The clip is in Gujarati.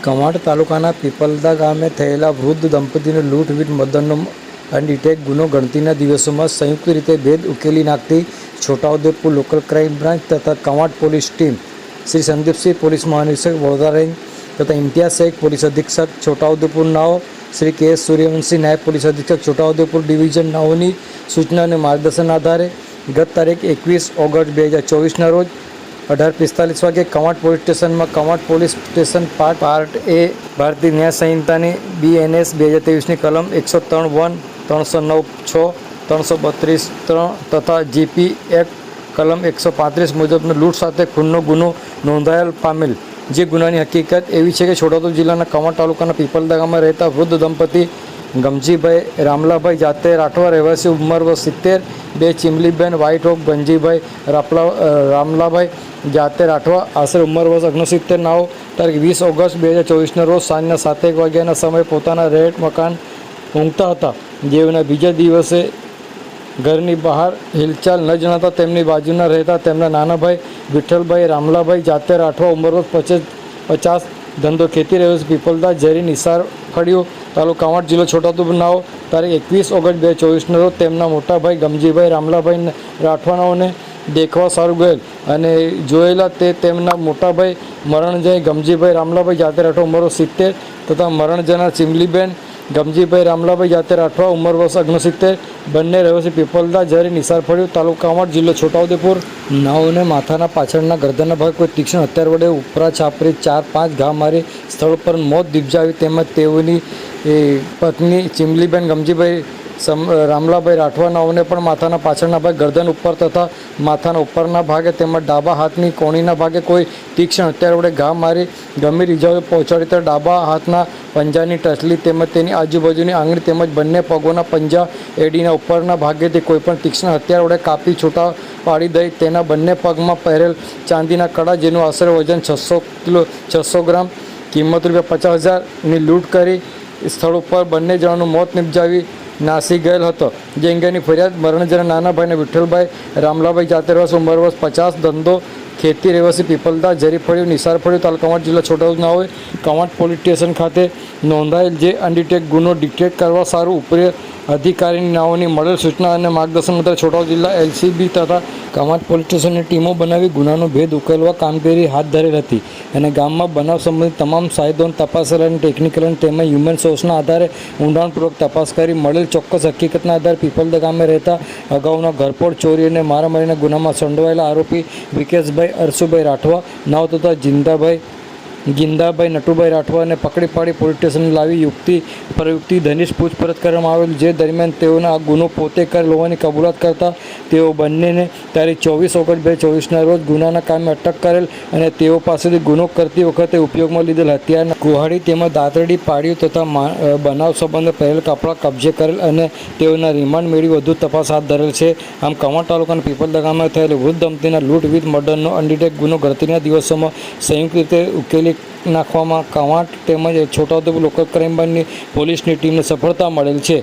કવાંટ તાલુકાના પીપલદા ગામે થયેલા વૃદ્ધ દંપતીને લૂંટવીટ એન્ડ અનડિટેક ગુનો ગણતીના દિવસોમાં સંયુક્ત રીતે ભેદ ઉકેલી નાખતી છોટાઉદેપુર લોકલ ક્રાઇમ બ્રાન્ચ તથા Kawant police team. Shri Sandeepsinh police મહાનિરીક્ષક Vadodara range તથા ઇમ્તિયાઝ શેખ પોલીસ અધિક્ષક છોટાઉદેપુર નાઓ શ્રી કે એસ સૂર્યવંશી નાયબ પોલીસ અધિક્ષક છોટાઉદેપુર ડિવિઝન નાઓની સૂચના અને માર્ગદર્શન આધારે ગત તારીખ એકવીસ ઓગસ્ટ બે હજાર ચોવીસના રોજ અઢાર પિસ્તાલીસ વાગે કવાંટ પોલીસ સ્ટેશનમાં Kawant police station part part A ભારતીય ન્યાય સંહિતાની બીએનએસ બે હજાર ત્રેવીસની કલમ એકસો ત્રણ વન, ત્રણસો નવ છ, ત્રણસો બત્રીસ ત્રણ તથા જીપી એક્ટ કલમ એકસો પાંત્રીસ મુજબનો લૂંટ સાથે ખૂનનો ગુનો નોંધાયેલ પામેલ. જે ગુનાની હકીકત એવી છે કે છોટાઉદેપુર જિલ્લાના કવાંટ તાલુકાના પીપલદા ગામમાં રહેતા વૃદ્ધ દંપતી ગમજીભાઈ રામલાભાઈ જાતે રાઠવા રહેવાસી, ઉંમર વર્ષ સિત્તેર, બે ચીમલીબેન વ્હાઇટ હોક ગંજીભાઈ રાપલા રામલાભાઈ જાતે રાઠવા, આશરે ઉંમર વર્ષ ઓગણસિત્તેર નાઓ તારીખ વીસ ઓગસ્ટ બે હજાર ચોવીસના રોજ સાંજના સાતેક વાગ્યાના સમયે પોતાના રેટ મકાન ઊંઘતા હતા. જેઓના બીજા દિવસે ઘરની બહાર હિલચાલ ન જણાતા તેમની બાજુના રહેતા તેમના નાનાભાઈ વિઠ્ઠલભાઈ રામલાભાઈ જાતે રાઠવા ઉંમર પચાસ પચાસ ધંધો ખેતી રહ્યો છે પીપલદા ઝેરી નિસાર ફળિયો તાલુકા કાંવડ જિલ્લો છોટાઉદેપુર નાઓ તારીખ એકવીસ ઓગસ્ટ બે ચોવીસના રોજ તેમના મોટાભાઈ ગમજીભાઈ રામલાભાઈ રાઠવાનાઓને દેખવા સારું ગયેલ. અને જોયેલા તે તેમના મોટાભાઈ મરણજય ગમજીભાઈ રામલાભાઈ જાતે રાઠવા ઉંમરો સિત્તેર તથા મરણજયના ચીમલીબેન ગમજીભાઈ રામલાભાઈ જાતે રાઠવા ઉંમર વર્ષ અગ્નસિત્તેર બંને રહેવાસી પીપલદા જ્યારે નિસાર ફળ્યું તાલુકા કાંવડ જિલ્લો છોટાઉદેપુર નાઓને માથાના પાછળના ગરદનના ભાગ કોઈ તીક્ષ્ણ હથિયાર વડે ઉપરા છાપરી ચાર પાંચ ઘા મારી સ્થળ પર મોત દીપજાવી તેમજ તેઓની એ, પત્ની ચીમલીબેન ગમજીભાઈ સમ રામલાભાઈ રાઠવાનાઓને પણ માથાના પાછળના ભાગે ગરદન ઉપર તથા માથાના ઉપરના ભાગે તેમજ ડાબા હાથની કોણીના ભાગે કોઈ તીક્ષ્ણ અત્યારે વડે ઘા મારી ગંભીર ઇજાઓ પહોંચાડી તો ડાબા હાથના પંજાની ટસલી તેમજ તેની આજુબાજુની આંગળી તેમજ બંને પગોના પંજા એડીના ઉપરના ભાગેથી કોઈપણ તીક્ષ્ણ હથિયાર વડે કાપી છૂટા પાડી દઈ તેના બંને પગમાં પહેરેલ ચાંદીના કડા જેનું આશરે વજન છસો કિલો છસો ગ્રામ કિંમત રૂપિયા પચાસ હજારની લૂંટ કરી સ્થળ ઉપર બંને જણાનું મોત નિપજાવી નાસી ગયેલ હતો. જે અંગેની ફરિયાદ મરણજના નાના ભાઈને વિઠ્ઠલભાઈ રામલાભાઈ જાતે રહેવાસી, ઉંમર વર્ષ પચાસ, ધંધો ખેતી રહેવાસી પીપલદા જરીફળિયું નિસારફળિયું નિસાર ફળ્યું તાલુકા કવાંટ જિલ્લા છોટાઉદના હોય કવાંટ પોલીસ સ્ટેશન ખાતે નોંધાયેલ જે અનડિટેક ગુનો ડિટેક્ટ કરવા સારું ઉપરી અધિકારીની નાઓની મળેલ સૂચના અને માર્ગદર્શન આધારે છોટાઉદ જિલ્લા એલસીબી તથા કવાંટ પોલીસ સ્ટેશનની ટીમો બનાવી ગુનાનો ભેદ ઉકેલવા કામગીરી હાથ ધરેલ હતી. અને ગામમાં બનાવ સંબંધિત તમામ સાહિત્યોને તપાસેલ અને ટેકનિકલ અને તેમજ હ્યુમન સોર્સના આધારે ઊંડાણપૂર્વક તપાસ કરી મળેલ ચોક્કસ હકીકતના આધારે પીપલદા ગામે રહેતા અગાઉના ઘરપોળ ચોરી અને મારામારીના ગુનામાં સંડોવાયેલા આરોપી વિકેશભાઈ અરસુભાઈ રાઠવા નાવ તથા જિંદાભાઈ ગિંદાભાઈ, નટુભાઈ રાઠવાને પકડી પાડી પોલીસ સ્ટેશન લાવી યુક્તિ, પ્રયુક્તિ ધનિષ પૂછપરછ કરવામાં આવેલ, જે દરમિયાન તેઓના આ ગુનો પોતે કરેલ હોવાની કબૂલાત કરતા તેઓ બંનેને તારીખ ચોવીસ ઓગસ્ટ બે ચોવીસના રોજ ગુનાના કામે અટક કરેલ અને તેઓ પાસેથી ગુનો કરતી વખતે ઉપયોગમાં લીધેલ હથિયારના કુહાડી તેમજ દાંતરડી પાડ્યું તથા બનાવ સંબંધે પહેરેલ કપડાં કબજે કરેલ અને તેઓના રિમાન્ડ મેળવી વધુ તપાસ હાથ ધરેલ છે. આમ કમળ તાલુકાના પીપલદા ગામમાં થયેલ વૃદ્ધ દંપતીના લૂંટ વિથ મર્ડરનો અનડિટેક ગુનો ગણતરીના દિવસોમાં સંયુક્ત રીતે ઉકેલી નાખવામાં કવાંટ તેમજ છોટાઉદેપુર લોકલ ક્રાઇમ બ્રાન્ચની પોલીસની ટીમને સફળતા મળેલ છે.